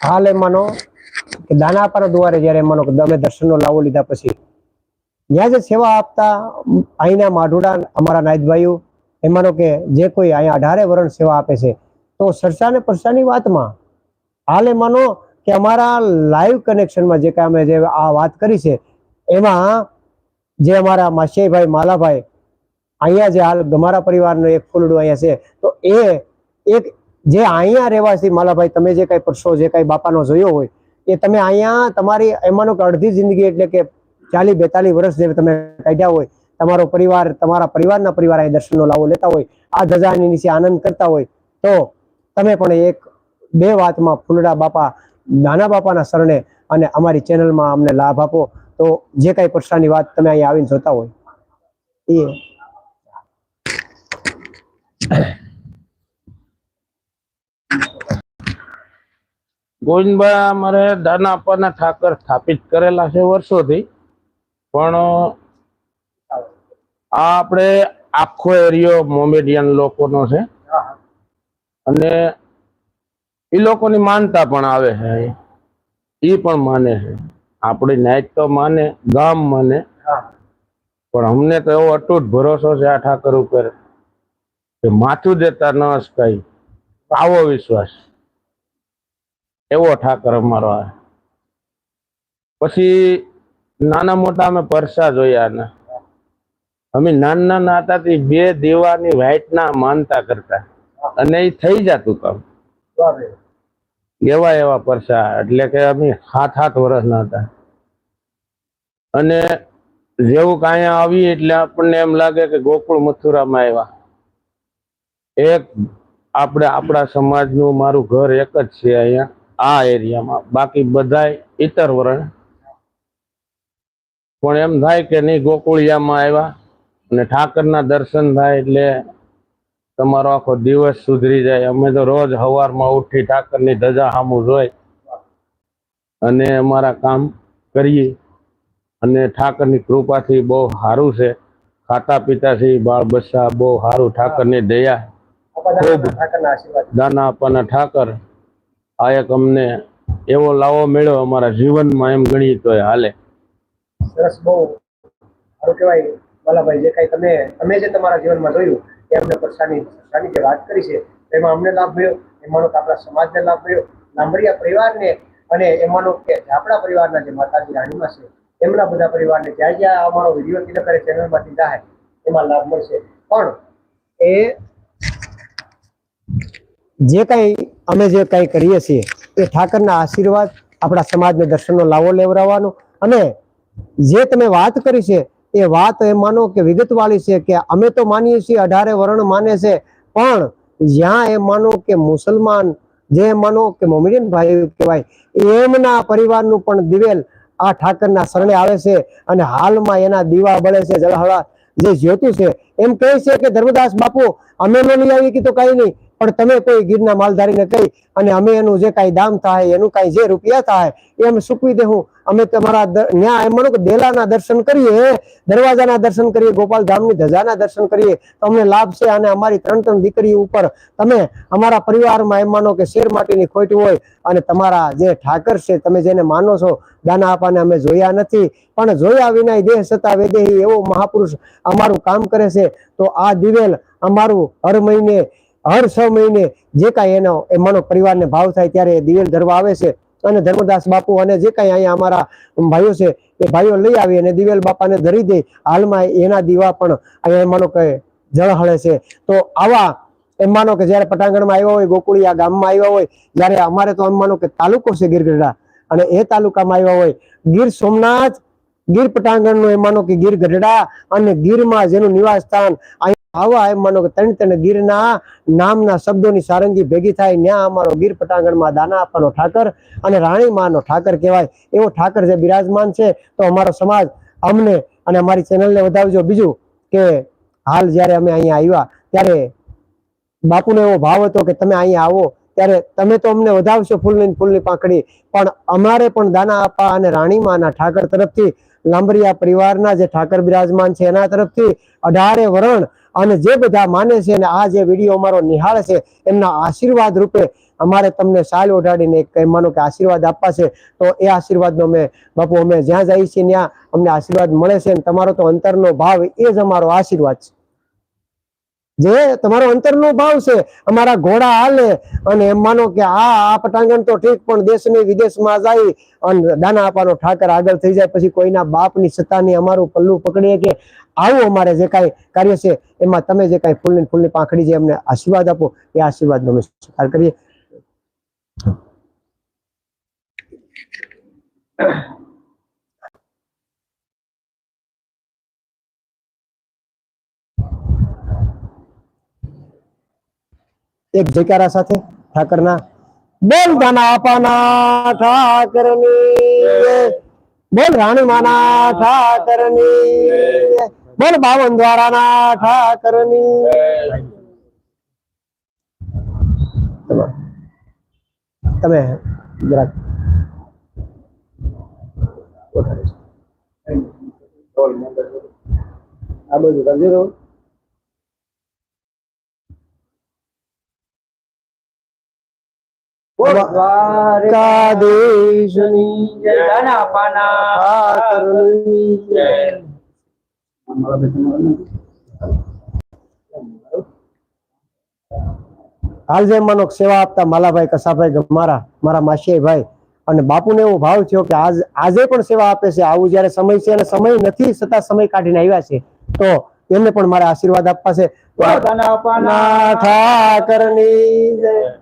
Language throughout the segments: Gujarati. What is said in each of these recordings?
હાલ એ માનો કે દાનાપાના દ્વારે જ્યારે માનો કે અમે દર્શનનો લાવો લીધા પછી ત્યાં જે સેવા આપતા અહીંના માઢુડા અમારા નાયદભાઈઓ માનો કે જે કોઈ અહીંયા અઢારે વરણ સેવા આપે છે, તો સરસા ને પરસાની વાતમાં, હાલ એ માનો કે અમારા લાઈવ કનેક્શનમાં જે કાંઈ અમે જે આ વાત કરી છે, એમાં જે અમારા માસીભાઈ માલાભાઈ, અહીંયા જે હાલ ગમારા પરિવારનો એક ફૂલડું અહીંયા છે, તો એ એક જે અહીંયા રહેવાસી માલાભાઈ, તમે જે કાંઈ પરસો, જે કાંઈ બાપાનો જોયો હોય, એ તમે અહીંયા તમારી, એમાંનો અડધી જિંદગી એટલે કે ચાલીસ, બેતાલીસ વર્ષ જે તમે કાઢ્યા હોય, તમારો પરિવાર, તમારા પરિવારના પરિવાર અહીં દર્શનનો લાવો લેતા હોય, આ ધજાની નીચે આનંદ કરતા હોય, તો તમે પણ એક, બે વાતમાં ફૂલડા બાપા, નાના બાપાના શરણે અને અમારી ચેનલમાં અમને લાભ આપો, તો જે કાંઈ પ્રશ્નની વાત તમે અહીંયા આવીને જોતા હોય, એ. ગોવિંદભાઈ અમારે દાના આપવાના ઠાકર સ્થાપિત કરેલા છે વર્ષોથી. પણ આ આપણે આખો એરિયો મોમેડિયન લોકોનો છે. અને એ લોકોની માનતા પણ આવે છે. એ પણ માને છે. આપણી નાયક તો માને, ગામ માને. પણ અમને તો એવો અતૂટ ભરોસો છે આ ઠાકર ઉપર. કે માથું દેતા ન અસકાય આવો વિશ્વાસ. એવો ઠાકર અમારો આ. પછી નાના મોટા અમે પરસા જોયા ને અમે નાના નાતાથી બે દેવાની વાઇટના માનતા કરતા. અને એ થઈ જતું કામ. એવા એવા પરસા, એટલે કે અમે સાત સાત વર્ષના હતા. અને જેવું કાંઈ આવી એટલે આપણને એમ લાગે કે ગોકુળ મથુરામાં આવ્યા. એક આપણે આપણા સમાજનું મારું ઘર એક જ છે અહીંયા. આ એરિયામાં. બાકી બધાય ઇતર વરણ. પણ એમ થાય કે નહીં ગોકુળિયામાં આવ્યા અને ઠાકરના દર્શન થાય એટલે તમારો આખો દિવસ સુધરી જાય. અમે તો રોજ સવારમાં ઉઠી ઠાકરની ધજા સામું જોઈ અને અમારા કામ કરીએ. અને ઠાકરની કૃપાથી બહુ સારું છે. ખાતા પીતાથી બાળ બચ્ચા બહુ સારું ઠાકરની દયા. ખૂબ દાના આપવાના ઠાકર. આ એક અમને એવો લાવો મળ્યો અમારા જીવનમાં એમ ગણીએ તો હાલે. સરસ, બહુ સારું કહેવાય. બાલાભાઈ જે કાંઈ તમે તમે જે તમારા જીવનમાં જોયું, એ અમને પરસાની પરસાની જે વાત કરી છે. એમાં અમને લાભ મળ્યો એમાંનો આપણા સમાજને લાભ મળ્યો લાંબડિયા પરિવારને અને એમાંનો કે આપણા પરિવારના જે માતાજી રાણીમાં છે, એમના બધા પરિવારને જ્યાં જ્યાં અમારો વીડિયો કિલો કરે, ચેનલમાંથી જાય એમાં લાભ મળશે. પણ એ જે કાંઈ અમે જે કાંઈ કરીએ છીએ, એ ઠાકરના આશીર્વાદ આપણા સમાજને દર્શનનો લાવો લેવડાવવાનો અને જે તમે વાત કરી છે, એ વાત એ માનો કે વિગતવાળી છે કે અમે તો માનીએ છીએ, અઢારે વર્ણ માને છે, પણ જ્યાં એ માનો કે મુસલમાન, જે માનો કે મોમિડિયન ભાઈ કહેવાય, એમના પરિવારનું પણ દિવેલ આ ઠાકરના શરણે આવે છે અને હાલમાં એના દીવા બળે છે, જળહળા જે જ્યોતિ છે, એમ કહે છે કે ધર્મદાસ બાપુ, અમે ન લઈ આવી કે તો કઈ નહીં. પણ તમે કોઈ ગીરના માલધારીને કહી અને અમે એનું જે કાંઈ દામ થાય, એનું કાંઈ જે રૂપિયા થાય એ અમે ચૂકવી દેવું અમે તમારા ન્યા એમ માનો કે દેલાના દર્શન કરીએ, દરવાજાના દર્શન કરીએ, ગોપાલ ધામની ધજાના દર્શન કરીએ, તો અમને લાભ છે અને અમારી ત્રણ ત્રણ દીકરી ઉપર તમે અમારા પરિવારમાં એમ માનો કે શેર માટીની ખોટ હોય અને તમારા જે ઠાકર છે, તમે જેને માનો છો, દાના આપવાને અમે જોયા નથી. પણ જોયા વિના દેહ સતા વેદેહી એવો મહાપુરુષ અમારું કામ કરે છે. તો આ દિવેલ અમારું હર મહિને હર છ મહિને જે કાંઈ એનો એ માનો પરિવારને ભાવ થાય ત્યારે દિવેલ ધરવા આવે છે. અને ધર્મદાસ બાપુ અને જે કાંઈ અહીંયા અમારા ભાઈઓ છે, એ ભાઈઓ લઈ આવી અને દિવેલ બાપાને ધરી દે. હાલમાં એના દીવા પણ અહીંયા એમ કહે જળહળે છે. તો આવા એમ માનો કે જ્યારે પટાંગણમાં આવ્યા હોય ગોકુળિયા ગામમાં આવ્યા હોય, જ્યારે અમારે તો એમ માનો કે તાલુકો છે ગીરગઢડા. અને એ તાલુકામાં આવ્યા હોય, ગીર સોમનાથ, ગીર પટાંગણનું એમ માનો કે ગીર ગઢડા અને ગીરમાં જેનું નિવાસ સ્થાન આવા એમ માનો કે ત્રણ ત્રણ ગીરના નામના શબ્દોની સારંગી ભેગી થાય ત્યાં અમારો ગીર પટાંગણમાં દાના આપવાનો ઠાકર અને રાણીમાનો ઠાકર કહેવાય. એવો ઠાકર જે બિરાજમાન છે, તો અમારો સમાજ અમને અને અમારી ચેનલને વધાવજો. બીજું કે હાલ જ્યારે અમે અહીંયા આવ્યા, ત્યારે બાપુનો એવો ભાવ હતો કે તમે અહીંયા આવો, ત્યારે તમે તો અમને વધાવશો ફૂલની ફૂલની પાંખડી, પણ અમારે પણ દાના આપા અને રાણીમાના ઠાકર તરફથી લાંબરિયા પરિવારના જે ઠાકર બિરાજમાન છે, એના તરફથી અઢારે વરણ અને જે બધા માને છે અને આ જે વીડિયો અમારો નિહાળે છે, એમના આશીર્વાદ રૂપે અમારે તમને સાલ ઓઢાડીને કહેવાનો કે આશીર્વાદ આપવા છે. તો એ આશીર્વાદનો અમે, બાપુ, અમે જ્યાં જઈએ છીએ ત્યાં અમને આશીર્વાદ મળે છે અને તમારો તો અંતરનો ભાવ એ જ અમારો આશીર્વાદ છે. જે તમારો અંતરનો ભાવ છે, અમારા ઘોડા હાલે અને એમ માનો કે આ આ પટાંગણ તો ઠીક, પણ દેશની વિદેશમાં જાય અને દાના આપવાનો ઠાકર આગળ થઈ જાય, પછી કોઈના બાપની સત્તાની અમારું પલ્લું પકડીએ કે આવું અમારે જે કાંઈ કાર્ય છે, એમાં તમે જે કાંઈ ફૂલની ફૂલની પાંખડી જે અમને આશીર્વાદ આપો, એ આશીર્વાદનો અમે સ્વીકાર કરીએ. એક જયકારા સાથે ઠાકરના બોલ દાના બોલ રાણી માના ઠાકરની. બોલ બાવન દ્વારાના ઠાકરની. તમે- જરાક આ બધું સમજી તો. દ્વારકાધીશની જય. ઠાકરની જય. હાલ જેમ માનો સેવા આપતા માલાભાઈ કસાભાઈ ગમારા મારા માસી ભાઈ અને બાપુને એવો ભાવ થયો કે આજ આજે પણ સેવા આપે છે. આવું જ્યારે સમય છે અને સમય નથી છતાં સમય કાઢીને આવ્યા છે. તો એમને પણ મારા આશીર્વાદ આપવા છે. ઠાકરની જય.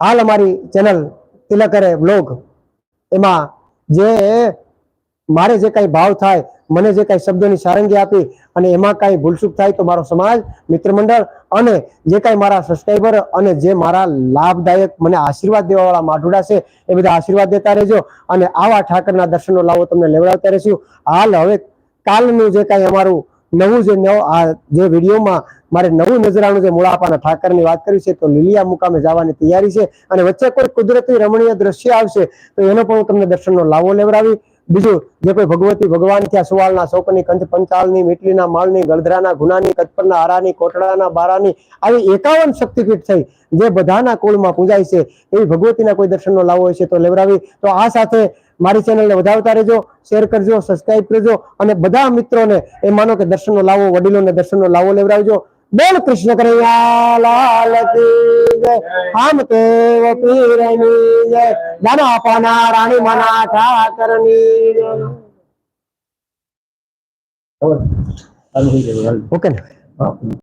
હાલ અમારી ચેનલ તિલકરે બ્લોગ એમાં જે મારે જે કાંઈ ભાવ થાય, મને જે કાંઈ શબ્દોની સારંગી આપી અને એમાં કાંઈ ભૂલચૂક થાય તો મારો સમાજ મિત્ર મંડળ અને જે કાંઈ મારા સબસ્ક્રાઈબર અને જે મારા લાભદાયક મને આશીર્વાદ દેવાવાળા માઢુડા છે, એ બધા આશીર્વાદ દેતા રહેજો અને આવા ઠાકરના દર્શનો લાવો તમને લેવડાવતા રહેશું. હાલ હવે કાલનું જે કાંઈ અમારું નવું જે આ જે વિડીયોમાં મારે નવું નજરાણું જે મૂળાપાના ઠાકરની વાત કરી છે, તો લીલિયા મુકામે જવાની તૈયારી છે અને વચ્ચે કોઈ કુદરતી રમણીય દ્રશ્ય આવશે, તો એનો પણ હું તમને દર્શનનો લાવો લેવડાવી. બીજું, જે કોઈ ભગવતી ભગવાન થયા સુવાળના શોકની કંઠ પંચાલની, મીટલીના માળની, ગળધરાના ગુનાની કચપરના હારાની, કોટડાના બારાની, આવી એકાવન શક્તિપીઠ થઈ, જે બધાના કુળમાં પૂજાય છે, એવી ભગવતીના કોઈ દર્શનનો લાવો હોય છે, તો લેવડાવી. તો આ સાથે મારી ચેનલને વધાવતા રહેજો, શેર કરજો, સબસ્ક્રાઇબ કરજો અને બધા મિત્રોને એ માનો કે દર્શનનો લાવો, વડીલોને દર્શનનો લાવો લેવડાવજો. બોલ કૃષ્ણ કનૈયા લાલ કી જય. આમ કેવ પીરની જય. દાના પાના રાણી માના ઠાકરની જય. ઓકે ને?